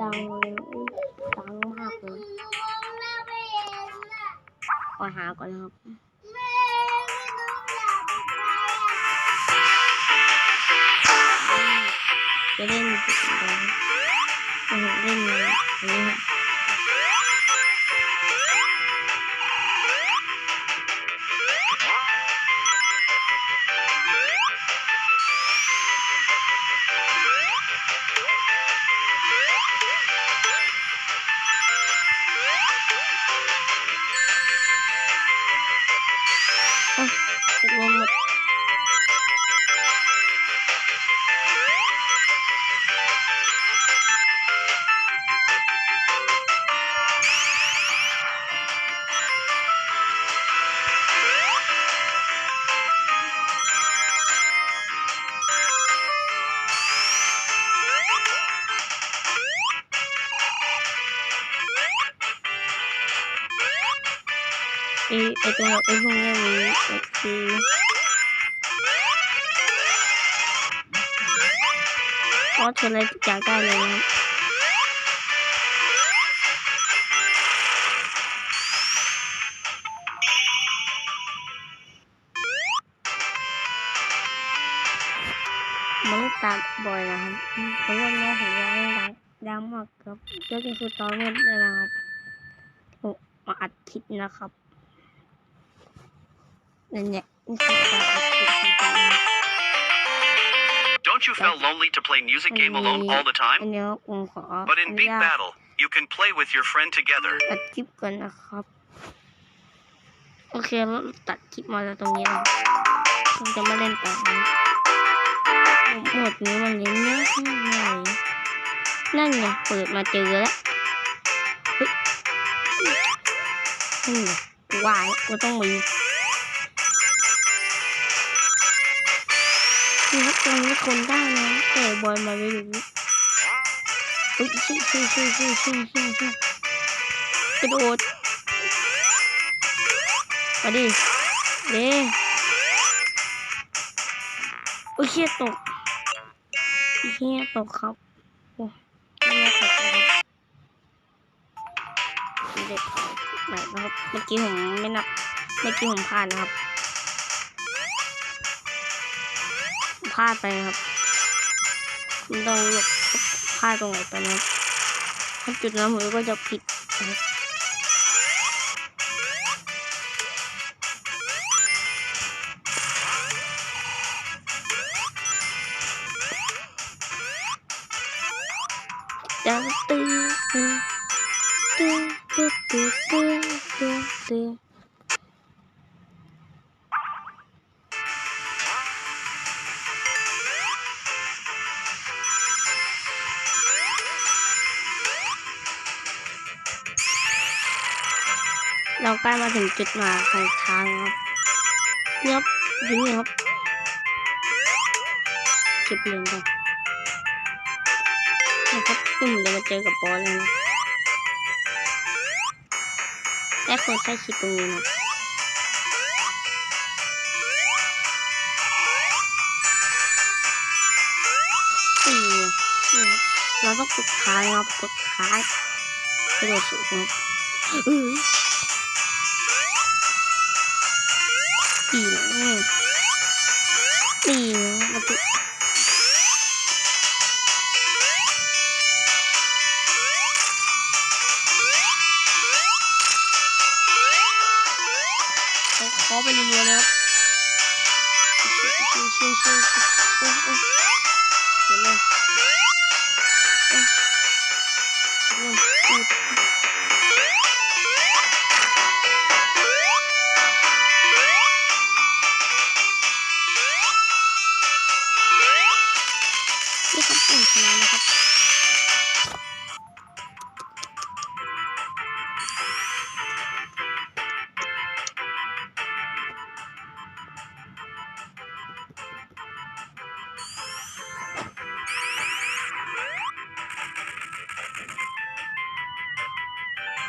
ดังเลยดังมากเลยขอหาก่อนครับจะเล่นเล่นอันนี้ครับ ไอไอตัวไอพวกเนี้ยมันคือก็ทนอะไรทุกอย่างได้เลยนะมันตามบ่อยนะครับเพราะว่าน้องของเราดังดังมากครับเยอะที่สุดตอนนี้เลยนะครับโอ้มาอัดคลิปนะครับ Don't you feel lonely to play music game alone all the อั time? นเนี้ยผมขอ But อ in นุ Big ญาต Battle, you can play with your friend together. ตัดคลิปก่อนนะครับ โอเคแล้วตัดคลิปมาแล้วตรงนี้นะผมจะไม่เล่นต่อนะหมดนี้มันยังเยอะง่ายนั่นไงเปิดมาเจอแล้วเฮ้ยนี่ไงวายก็ต้องมี นี่ครับตรงนี้คนได้นะแต่บอยมาไม่รู้เฮ้ยชิชิชิชิชิชิชิกระโดดมาดิเด้โอ้ยเชี่ยตกเชี่ยตกครับโอ้ไม่ตกครับเด็กใหม่นะครับเมื่อกี้ผมไม่นับเมื่อกี้ผมพลาดนะครับ พลาดไปครับคุณต้องเลือกพลาดตรงไหนไปนะครับถ้าจุดนั้นผมก็จะผิดนะครับตื้อตื้อตื้อตื้อตื้อ เราใกล้มาถึงจุดหมายของทางครับเนี่ยครับอยู่นี่ครับเก็บเหรียญก่อนนะครับอืมเดี๋ยวมาเจอกับบอสเลยนะแต่คนแค่คิดตรงนี้นะสี่นี่ครับเราต้องกดค้างครับกดค้างกระโดดสูงครับ เอาขอไปรัวๆนะครั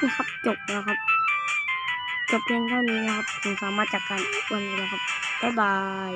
นี่ครับอุ่นชนะครับจบแล้วครับจบเพียงเท่านี้นะครับผมสามารถจัดการอ้วันแล้วครับบ๊ายบาย